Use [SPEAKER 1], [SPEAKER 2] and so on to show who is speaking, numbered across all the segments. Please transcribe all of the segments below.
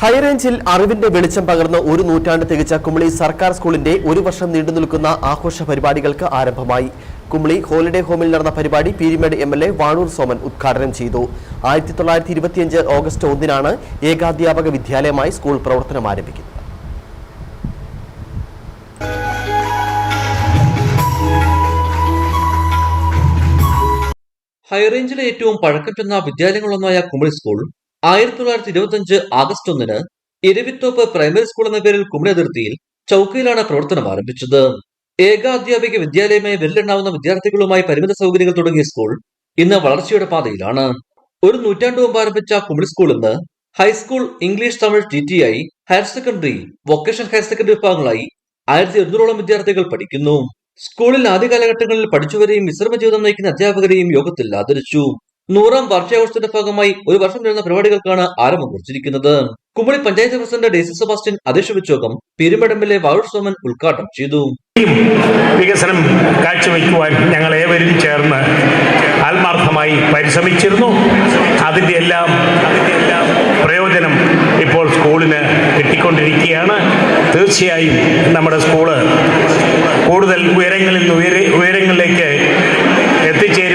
[SPEAKER 1] ഹൈറേഞ്ചിൽ അറിവിന്റെ വെളിച്ചം പകർന്ന് ഒരു നൂറ്റാണ്ട് തികച്ച കുമളി സർക്കാർ സ്കൂളിന്റെ ഒരു വർഷം നീണ്ടു നിൽക്കുന്ന ആഘോഷ പരിപാടികൾക്ക് ആരംഭമായി. കുമളി ഹോളിഡേ ഹോമിൽ നടന്ന പരിപാടി Peermade M L A Vazhoor Soman ഉദ്ഘാടനം ചെയ്തു. ആയിരത്തി തൊള്ളായിരത്തി ഇരുപത്തിയഞ്ച് ഓഗസ്റ്റ് ഒന്നിനാണ് ഏകാധ്യാപക വിദ്യാലയമായി സ്കൂൾ പ്രവർത്തനം ആരംഭിക്കുന്നത്.
[SPEAKER 2] ഹൈറേഞ്ചിലെ ഏറ്റവും പഴക്കം ചെന്ന വിദ്യാലയങ്ങളൊന്നായ കുമളി സ്കൂൾ ആയിരത്തി തൊള്ളായിരത്തി ഇരുപത്തി അഞ്ച് ആഗസ്റ്റ് ഒന്നിന് ഇരവിത്തോപ്പ് പ്രൈമറി സ്കൂൾ എന്ന പേരിൽ കുമളി അതിർത്തിയിൽ ചൌക്കയിലാണ് പ്രവർത്തനം ആരംഭിച്ചത്. ഏകാധ്യാപിക വിദ്യാലയമായി വിരലെണ്ണാവുന്ന വിദ്യാർത്ഥികളുമായി പരിമിത സൗകര്യങ്ങൾ തുടങ്ങിയ സ്കൂൾ ഇന്ന് വളർച്ചയുടെ പാതയിലാണ്. ഒരു നൂറ്റാണ്ടു മുമ്പ് ആരംഭിച്ച കുമളി സ്കൂൾ ഇന്ന് high school English Tamil T T I higher secondary vocation higher secondary വിഭാഗങ്ങളായി ആയിരത്തി എഴുന്നൂറോളം വിദ്യാർത്ഥികൾ പഠിക്കുന്നു. സ്കൂളിൽ ആദ്യ കാലഘട്ടങ്ങളിൽ പഠിച്ചവരെയും വിശ്രമ ജീവിതം നയിക്കുന്ന അധ്യാപകരെയും യോഗത്തിൽ ആദരിച്ചു. നൂറാം വാർഷികാഘോഷത്തിന്റെ ഭാഗമായി ഒരു വർഷം നീളുന്ന പരിപാടികൾക്കാണ് ആരംഭം കുറിച്ചിരിക്കുന്നത്. Kumily panchayat president Daisy Sebastian അധ്യക്ഷ യോഗം പെരുമടമ്പിലെ വാഴൂർ സോമൻ ഉദ്ഘാടനം ചെയ്തു.
[SPEAKER 3] വികസനം കാഴ്ചവെക്കുവാൻ ഞങ്ങൾ ഏവരും ചേർന്ന് ആത്മാർത്ഥമായി പരിശ്രമിച്ചിരുന്നു. അതിന്റെ എല്ലാം അതിന്റെ എല്ലാം പ്രയോജനം ഇപ്പോൾ സ്കൂളിന് കിട്ടിക്കൊണ്ടിരിക്കുകയാണ്. തീർച്ചയായും നമ്മുടെ സ്കൂൾ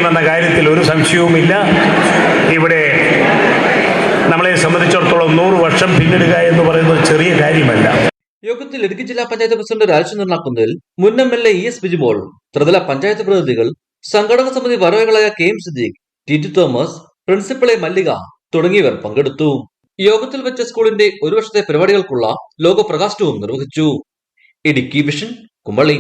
[SPEAKER 3] എത്തിച്ചേരുമെന്ന കാര്യത്തിൽ ഒരു സംശയവുമില്ല. ഇവിടെ നമ്മളെ സംബന്ധിച്ചിടത്തോളം നൂറ് വർഷം പിന്നിടുക എന്ന് പറയുന്നത് ചെറിയ കാര്യമല്ല.
[SPEAKER 2] യോഗത്തിൽ ഇടുക്കി ജില്ലാ പഞ്ചായത്ത് പ്രസിഡന്റ് രാജചന്ദ്രൻ നാക്കുന്നിൽ മുൻ M L A E S Bijimol ത്രിതല പഞ്ചായത്ത് പ്രതിനിധികൾ സംഘടന സമിതി വരവകളായ K M Siddique T T Thomas പ്രിൻസിപ്പളെ Mallika തുടങ്ങിയവർ പങ്കെടുത്തു. യോഗത്തിൽ വെച്ച സ്കൂളിന്റെ ഒരു വർഷത്തെ പരിപാടികൾക്കുള്ള ലോഗോ നിർവഹിച്ചു. ഇടുക്കി വിഷൻ കുമളി